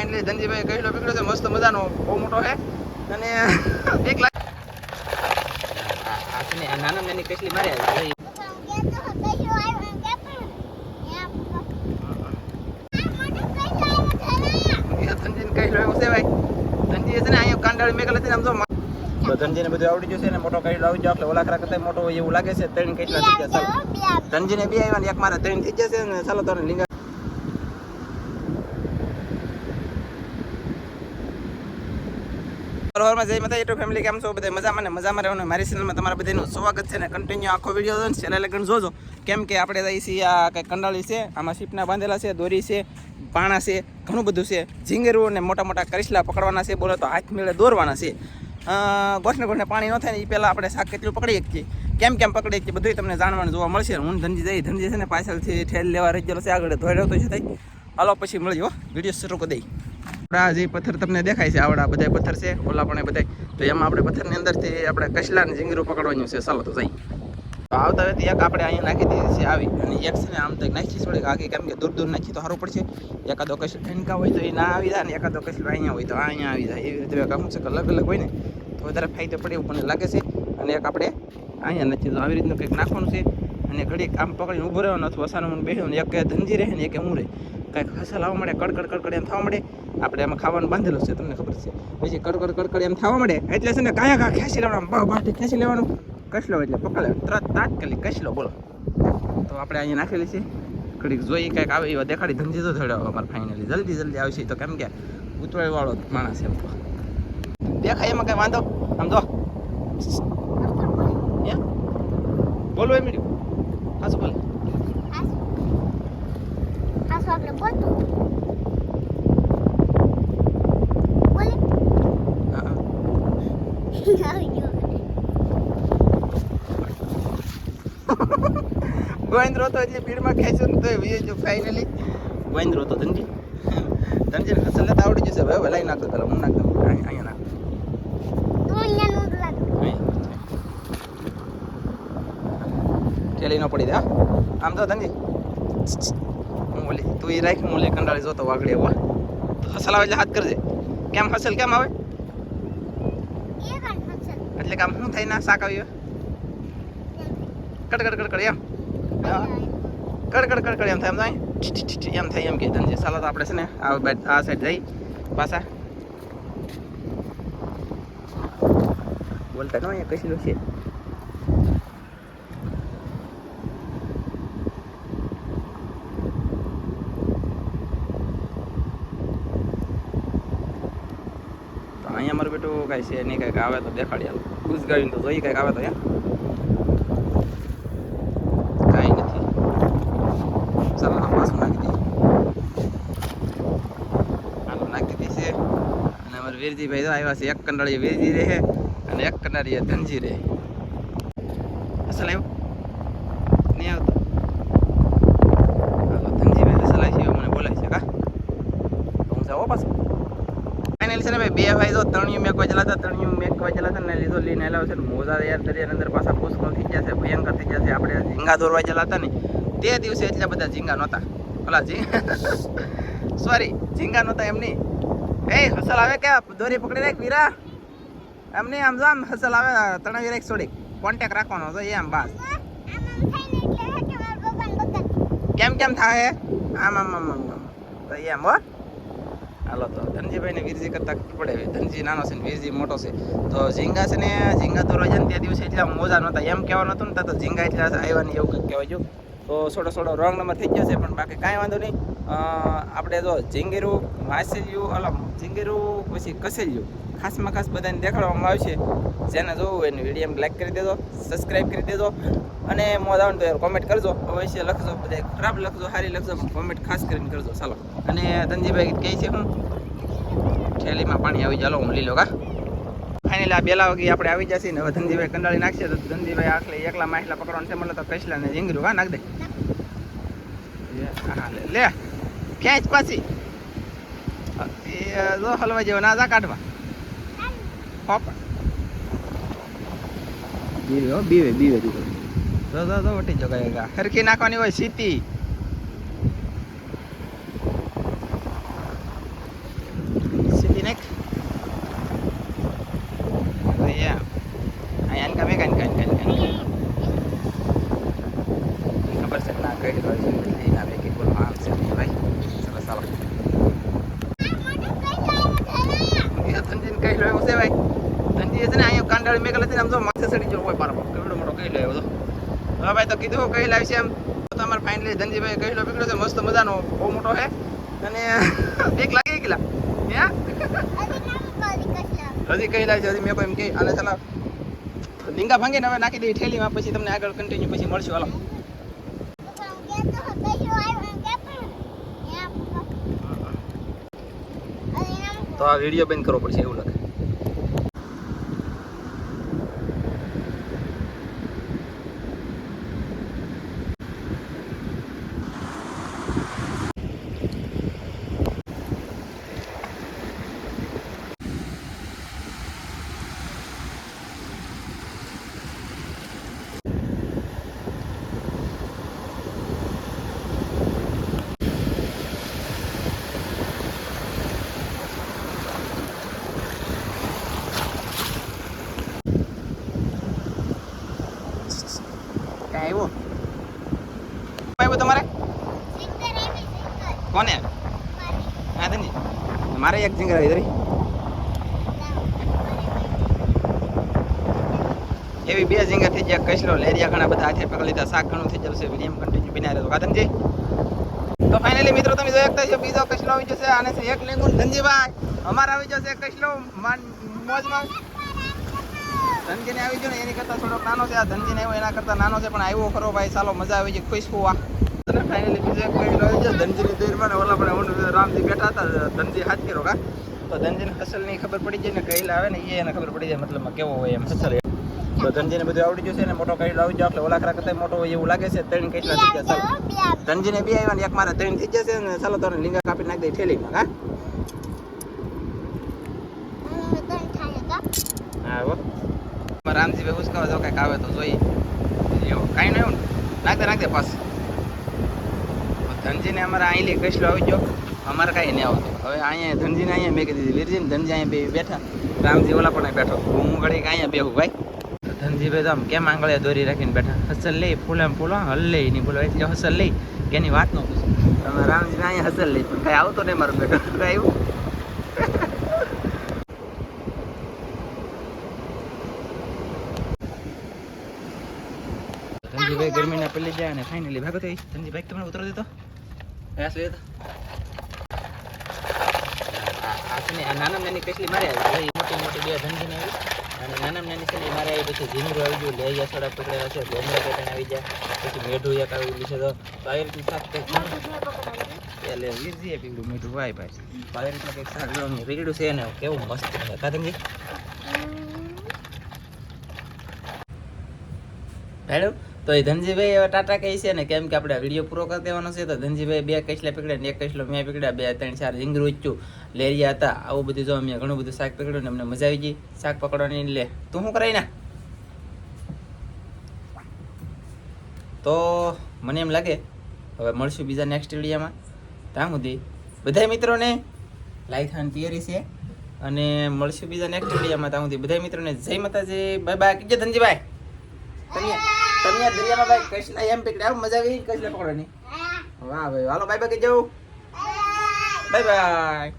Finally Dhanjibhai કહેલો પીકડ્યો છે, મસ્ત મજાનો, બહુ મોટો છે. અને એક લાખ નાના નાની કેટલી મારે તો ધનજીને બધું આવડી જશે ને મોટો કઈ આવી જાવ એટલે ઓલા ખરા કરતા મોટો એવું લાગે છે, ત્રણ કહેલા થઈ ગયા, ચાલો. ધનજીને બે આવ્યા ને એક મારા ત્રણ થઈ જશે ને, ચાલો તો લીંગા બરોબરમાં જય માતા યુટ્યુબ ફેમિલી કેમ છો? બધા મજામાં ને મજામાં રહેવાનું મારી ચેનલમાં તમારા બધાનું સ્વાગત છે ને કન્ટિન્યુ આખો વીડિયો છે છેલ્લે લગન જોજો. કેમ કે આપણે જઈ છીએ આ કંઈક કંડાળી છે, આમાં સીપના બાંધેલા છે, દોરી છે, પાણા છે, ઘણું બધું છે. ઝીંગેરું ને મોટા મોટા કરિસલા પકડવાના છે, બોલો તો હાથ મેળે દોરવાના છે. ગોઠને ગોઠને પાણી ન થાય ને એ પહેલાં આપણે શાક કેટલું પકડી શકીએ કેમ કેમ પકડી શકીએ બધું તમને જાણવાનું જોવા મળશે. હું ધનજી જઈ ધનજી છે ને પાછળથી ઠેલ લેવા રહી ગયેલો છે, આગળ ધોઈ તો છે થાય હાલો, પછી મળજો વીડિયો શરૂ કરી દઈ આ જે પથ્થર તમને દેખાય છે, આવડા બધા પથ્થર છે, ઓલા પણ બધા તો એમાં આપણે પથ્થરની અંદરથી આપણે કસલા ને ઝીંગરું પકડવાનું છે. ચાલો તો જઈ આવતા વેતી એક આપણે અહીંયા નાખી દીધી છે આવી. અને એક છે ને આમ તો નાખી થોડીક. આગી કેમ કે દૂર દૂર નાખી તો સારું પડશે. એકાદો કશું ઠંકા હોય તો એ ના આવી જાય ને એકાદો કશું અહીંયા હોય તો અહીંયા આવી જાય. એવી રીતે કામ છે કે અલગ અલગ હોય ને, તો વધારે ફાયદો પડે એવું મને લાગે છે. અને એક આપણે અહીંયા નથી તો આવી રીતનું કંઈક નાખવાનું છે. અને ઘડીક આમ પકડીને ઊભો રહેવાનું અથવા સાનું બેસવાનું એક ધંજી રહે ને એક હું રહે. કાંઈક હસલ આવવા મળે કડકડ કડકડ એમ થવા મળે. આપણે એમાં ખાવાનું બાંધેલું છે તમને ખબર છે. પછી કડકડ કડકડ એમ થવા મળે એટલે છે ને કાયા કા ખેંચી લેવાનું બહુ બાટી ખેંચી લેવાનું. કસલો એટલે પકડે તરત તાત્કાલિક કસલો બોલો. તો આપણે અહીંયા નાખેલી છે. ઘડીક જોઈએ કાંઈક આવે એવા દેખાડી ધંધી તો થયો અમારે ફાઇનલી જલ્દી જલ્દી આવશે તો કેમ કે ઉતવાળી વાળો માણસ એમ. તો દેખાય એમાં કાંઈ વાંધો? આમ જો? બોલો એ મળ્યું હા શું બોલે હા હા. ગોવિંદ્રો તો એટલે ભીડમાં ખેંચ્યો ને તો એ જો ફાઇનલી ગોવિંદ્રો હતો ધનજી. ધનજી અસલ તો આવડી જશે હવે ભલાઈ લઈ નાખતો તારા હું નાખતો અહીંયા નાખ. ઠેલી ન પડી દે હા? આમ તો ધનજી. હું બોલી તું એ રાખ હું ઓલી કંડાળી જોતો વાગડી એવા હસલ આવે એટલે હાથ કરજે. કેમ હસલ કેમ આવે? એટલે કામ શું થાય ના શાક આવ્યો? કડ કડ કડ કડ એમ હા. કડકડ કડ કડ કડ એમ થાય એમ થાય. એમ થાય, એમ કે ધનજી. ચાલો તો આપણે છે ને આ આ સાઈડ જઈ પાછા. બોલતા નો અહીંયા કશું છે? અહીંયા મારું બેટું કાંઈ છે નહીં, કાંઈક આવે તો દેખાડી ઘૂસ ગાડીને તો જોઈ કાંઈક આવે તો યા કાંઈ નથી ચાલો પાછું નાખી દઈએ હાલો નાખી છે અને અમારે વીરજીભાઈ તો આવ્યા છે એક કંડાળી વીરજી રહે અને એક કંડાળી ધનજી રહે અસલ આવ્યો નહીં આવતો છે ને ભાઈ બે ભાઈ તો ત્રણિયું મેકવા ચલાતા ત્રણિયું મેકવા ચલાતા ને લીધો લઈને આવેલા છે મોજા યાર દરિયાની અંદર પાછા પુષ્કળ થઈ ગયા છે ભયંકર થઈ ગયા છે આપણે ઝીંગા દોરવા ચલાતા ને તે દિવસે એટલા બધા ઝીંગા નહોતા. ઓલા ઝી સોરી ઝીંગા નહોતા એમની એ, હસલ આવે કે દોરી પકડી રાખ વીરા. એમ નહીં, આમ જો, આમ હસલ આવે ત્રણ વીરા થોડીક કોન્ટેક રાખવાનો તો એમ બસ. કેમ કેમ થાય આમ આમ આમ આમ. તો એમ હો. હાલો, તો ધનજીભાઈને વીરજી કરતા ખબર પડે. ધનજી નાનો છે ને, વીરજી મોટો છે. તો ઝીંગા છે ને, ઝીંગા દોરવા જાય ને તે દિવસે એટલા મોજા નહોતા. એમ કહેવાનું હતું ને તો ઝીંગા એટલા આવ્યા ને એવું કંઈક જો. તો થોડો થોડો રોંગ નંબર થઈ ગયો છે, પણ બાકી કાંઈ વાંધો નહીં. આપણે જો ઝીંગેરું માસેલિયું અલ ઝીંગેરું પછી કસેલિયું ખાસમાં ખાસ બધાને દેખાડવામાં આવશે જેને જોવું હોય એને વીડિયો લાઈક કરી દેજો સબસ્ક્રાઈબ કરી દેજો, અને મોજ આવે તો કોમેન્ટ કરજો. અવશ્ય લખજો બધા ખરાબ લખજો સારી લખજો, પણ કોમેન્ટ ખાસ કરીને કરજો. ચાલો. અને ધનજીભાઈ કહે છે હું થેલીમાં પાણી આવી ચાલો હું લીલો કા? ફાઇનલી આ બેલા વાગે આપણે આવી જશે ને હવે ધનજીભાઈ કંડાળી નાખશે તો ધનજીભાઈ આખલે એકલા માછલા પકડવાનું છે મને તો કૈસલા ને ઝીંગરું હા નાખ દે. લે ખેંચ પાછી. જો હલવા જેવો ના જા કાઢવા. હોપ. બીવે બીવે બીવે દીકરો જો જો જો વટી જો ગયેલા હરખી નાખવાની હોય સીટી. આવે કાંઈ કઈ કઈ લો છે ભાઈ? ધનજી છે અહીંયા કાંડાળી મેં કહેલી આમ જો માથે સડી કોઈ પાર કેવડો મોટો કઈ લો તો હા ભાઈ તો કીધું કઈ લાવી છે એમ. તો અમારે ફાઇનલી ધનજીભાઈ કઈ લો પીકડ્યો છે મસ્ત મજાનો બહુ મોટો છે અને એક લાગે કેટલા? કઈ લાવી છે હજી મેં કોઈ એમ કે આને ચલા ડીંગા ભાંગીને હવે નાખી દઈએ ઠેલીમાં પછી તમને આગળ કન્ટિન્યુ પછી મળશું. હાલો. તો આ વીડિયો બંધ કરવો પડશે એવું લાગે કાંઈ આવ્યો આવ્યો તમારે કોને મારે એક જીંગર એવી બે ઝીંગા થઈ ગયા કસલો લેરિયા ઘણા બધા હાથે પકડી લીધા શાક ઘણું થઈ જશે વિડીયમ કન્ટિન્યુ બિના રહેતો કાદનજી તો ફાઇનલી મિત્રો તમે જોઈ શકતા છો બીજો કસલો આવી જશે અને એક લેંગુન ધનજીભાઈ અમારે આવી જશે કસલો માન મોજમાં. ધનજીને આવી ગયો ને એની કરતાં થોડોક નાનો છે આ ધનજીને આવ્યો એના કરતાં નાનો છે પણ આવ્યો ખરો ભાઈ ચાલો મજા આવી ગઈ ખુશ હોવા. અને ફાઇનલી બીજો એક આવી ગયો ધનજીની દોરમાં ઓલા પણ રામજી બેઠા હતા. ધનજી હાથ કર્યો કા તો ધનજીને હસલની ખબર પડી જાય ને કઈલા આવે ને એ એને ખબર પડી જાય મતલબ કેવો હોય એમ હસલ તો ધનજીને બધું આવડી જશે ને મોટો કઈલો આવી ગયો એટલે ઓલા ખરા કરતા મોટો હોય એવું લાગે છે. ત્રણ કેટલા થઈ ગયા? ધનજીને બે આવ્યા ને એક મારા ત્રણ થઈ જશે ને ચાલો તો લીંગા કાપી નાખી દઈ ઠેલીમાં હા? હો રામજી ભાઈ ઉસકાવા જો કાંઈક આવે તો જોઈએ. કાંઈ નહીં, નાખ દે નાખ દે, પાસ. ધનજીને અમારે અહીં લઈ કસલો આવી ગયો. અમારે કાંઈ નહીં આવતો. હવે અહીંયા ધનજીને અહીંયા મેં કીધી વીરજીને ધનજી અહીંયા બે બેઠા. રામજી ઓલા પણ બેઠો. હું ઘડી અહીંયા બેહું, ભાઈ. ધનજી તો આમ કેમ આંગળે દોરી રાખીને બેઠા? હસલ લઈ, ફૂલે ફૂલો હલ લઈ. નહીં બોલો એટલે હસલ લઈ. કે એની વાત ન પૂછો. તમે રામજીને અહીંયા હસલ લઈ, પણ કાંઈ આવતો નહીં મારો બેટો કાંઈ આવ્યું? ધનજીભાઈ ગરમીના પલ્લી જાય અને ફાઇનલી ભાગો થઈ ધનજીભાઈ તમને ઉતરો દેતો પ્રયાસ લેતો આ છે ને આ નાના નાની કસલી મારે આવી મોટી મોટી બે ધનજીને આવી. અને નાના નાની છે મારે આવી પછી ઝીંગરું આવી ગયું લેયા થોડા પકડેલા છે. ડોમરા પેટર્ન આવી જાય પછી મેઢું એક આવેલું છે. તો આવી રીતનું શાક એટલે લીધી પીવડું મીઠું ભાઈ ભાઈ. આવી રીતના કંઈક લેવાનું રીડું છે ને કેવું મસ્ત છે. કાદનજી મેડમ તો એ ધનજીભાઈ હવે ટાટા કહી છે ને કેમ કે આપણે વીડિયો પૂરો કરી દેવાનો છે, તો ધનજીભાઈ બે કચલા પકડ્યા ને એક કસલો મેં પકડ્યા બે, ત્રણ, ચાર ઝીંગરું ઉચ્ચું, લેરિયા હતા, આવું બધું જો અમે ઘણું બધું શાક પકડ્યું ને અમને મજા આવી ગઈ. શાક પકડવાની લે. તું શું કરાય ને? તો મને એમ લાગે, હવે મળશું બીજા નેક્સ્ટ વિડીયામાં. ત્યાં સુધી બધા મિત્રોને લાઈક હાન તૈયારી છે અને મળશું બીજા નેક્સ્ટ વિડીયામાં. ત્યાં સુધી બધા મિત્રોને જય માતાજી. બાય બાય કીજે ધનજીભાઈ. તમે તમે આ દરિયામાં ભાઈ કૃષ્ણ એમ પકડ્યા મજા આવી કૃષ્ણ પકડવાની. વાહ ભાઈ હાલો બાય બાય જવું બાય બાય